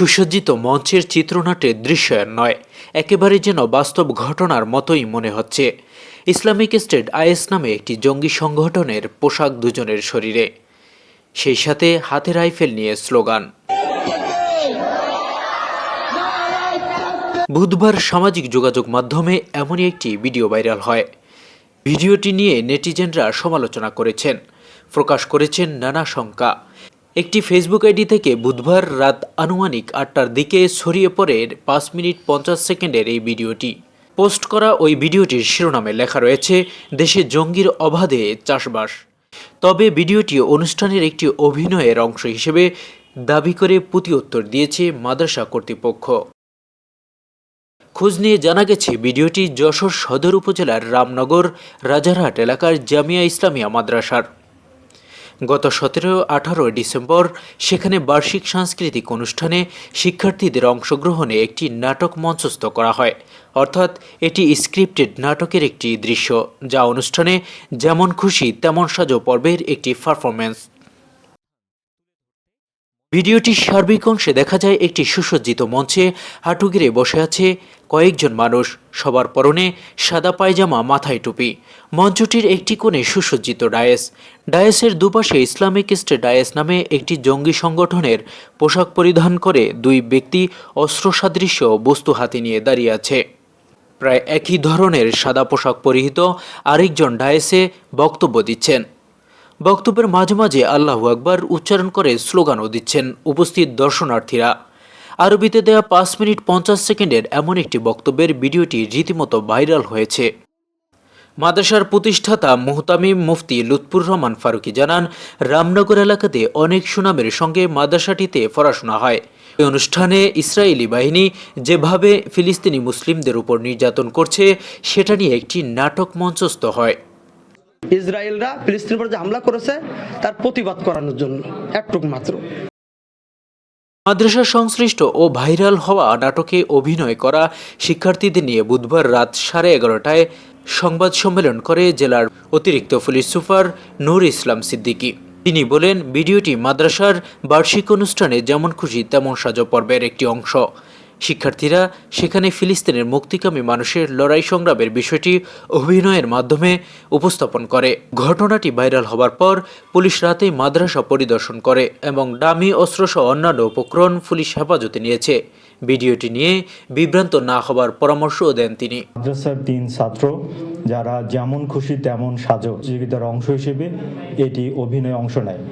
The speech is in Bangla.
সুসজ্জিত মঞ্চের চিত্রনাট্যের দৃশ্যায়ন নয়, একেবারে যেন বাস্তব ঘটনার মতোই মনে হচ্ছে। ইসলামিক স্টেট আইএস নামে একটি জঙ্গি সংগঠনের পোশাক দুজনের শরীরে। সেই সাথে হাতে রাইফেল নিয়ে স্লোগান। বুধবার সামাজিক যোগাযোগ মাধ্যমে এমনই একটি ভিডিও ভাইরাল হয়। ভিডিওটি নিয়ে নেটিজেনরা সমালোচনা করেছেন। প্রকাশ করেছেন নানা শঙ্কা। একটি ফেসবুক আইডি থেকে বুধবার রাত আনুমানিক আটটার দিকে ছড়িয়ে পড়ে পাঁচ মিনিট পঞ্চাশ সেকেন্ডের এই ভিডিওটি। পোস্ট করা ওই ভিডিওটির শিরোনামে লেখা রয়েছে, দেশে জঙ্গির অবাধে চাষবাস। তবে ভিডিওটি অনুষ্ঠানের একটি অভিনয়ের অংশ হিসেবে দাবি করে প্রতি উত্তর দিয়েছে মাদ্রাসা কর্তৃপক্ষ। খোঁজ নিয়ে জানা গেছে, ভিডিওটি যশোর সদর উপজেলার রামনগর, রাজারহাট এলাকার জামিয়া ইসলামিয়া মাদ্রাসার। গত সতেরো আঠারো ডিসেম্বর সেখানে বার্ষিক সাংস্কৃতিক অনুষ্ঠানে শিক্ষার্থীদের অংশগ্রহণে একটি নাটক মঞ্চস্থ করা হয়। অর্থাৎ এটি স্ক্রিপ্টেড নাটকের একটি দৃশ্য, যা অনুষ্ঠানে যেমন খুশি তেমন সাজো পর্বের একটি পারফরমেন্স ভিডিওটির সার্বিক অংশে দেখা যায় একটি সুসজ্জিত মঞ্চে হাঁটু গেড়ে বসে আছে কয়েকজন মানুষ সবার পরনে সাদা পায়জামা, মাথায় টুপি। মঞ্চটির একটি কোণে সুসজ্জিত ডায়েস। ডায়েসের দুপাশে ইসলামিক স্টেট ডায়েস নামে একটি জঙ্গি সংগঠনের পোশাক পরিধান করে দুই ব্যক্তি অস্ত্র সাদৃশ্য বস্তু হাতে নিয়ে দাঁড়িয়ে আছে। প্রায় একই ধরনের সাদা পোশাক পরিহিত আরেকজন ডায়েসে বক্তব্য দিচ্ছেন। বক্তব্যের মাঝে মাঝে আল্লাহু আকবার উচ্চারণ করে স্লোগানও দিচ্ছেন উপস্থিত দর্শনার্থীরা। আরবিতে দেয়া পাঁচ মিনিট পঞ্চাশ সেকেন্ডের এমন একটি বক্তব্যের ভিডিওটি রীতিমতো ভাইরাল হয়েছে। মাদ্রাসার প্রতিষ্ঠাতা মুহতামিম মুফতি লুৎফুর রহমান ফারুকি জানান, রামনগর এলাকাতে অনেক সুনামের সঙ্গে মাদ্রাসাটিতে পড়াশোনা হয়। এই অনুষ্ঠানে ইসরায়েলি বাহিনী যেভাবে ফিলিস্তিনি মুসলিমদের উপর নির্যাতন করছে, সেটা নিয়ে একটি নাটক মঞ্চস্থ হয়। ইসরায়েলরা ফিলিস্তিনের উপর যে হামলা করেছে, তার প্রতিবাদ করানোর জন্য, একটুক মাত্র। মাদ্রাসা সংশ্লিষ্ট ও ভাইরাল হওয়া নাটকে অভিনয় করা শিক্ষার্থীদের নিয়ে বুধবার রাত সাড়ে এগারোটায় সংবাদ সম্মেলন করে জেলার অতিরিক্ত পুলিশ সুপার নূর ইসলাম সিদ্দিকী। তিনি বলেন, ভিডিওটি মাদ্রাসার বার্ষিক অনুষ্ঠানে যেমন খুশি, তেমন সাজো পর্বের একটি অংশ। শিক্ষার্থীরা সেখানে ফিলিস্তিনের মুক্তিকামী মানুষের লড়াই সংগ্রামের বিষয়টি অভিনয়ের মাধ্যমে উপস্থাপন করে। ঘটনাটি ভাইরাল হবার পর পুলিশ রাতে মাদ্রাসা পরিদর্শন করে এবং ডামি অস্ত্রসহ অন্যান্য উপকরণ পুলিশ হেফাজতে নিয়েছে। ভিডিওটি নিয়ে বিভ্রান্ত না হবার পরামর্শও দেন তিনি। মাদ্রাসার তিন ছাত্র, যারা যেমন খুশি তেমন সাজো, প্রতিযোগিতার অংশ হিসেবে এটি অভিনয়ে অংশ নেয়।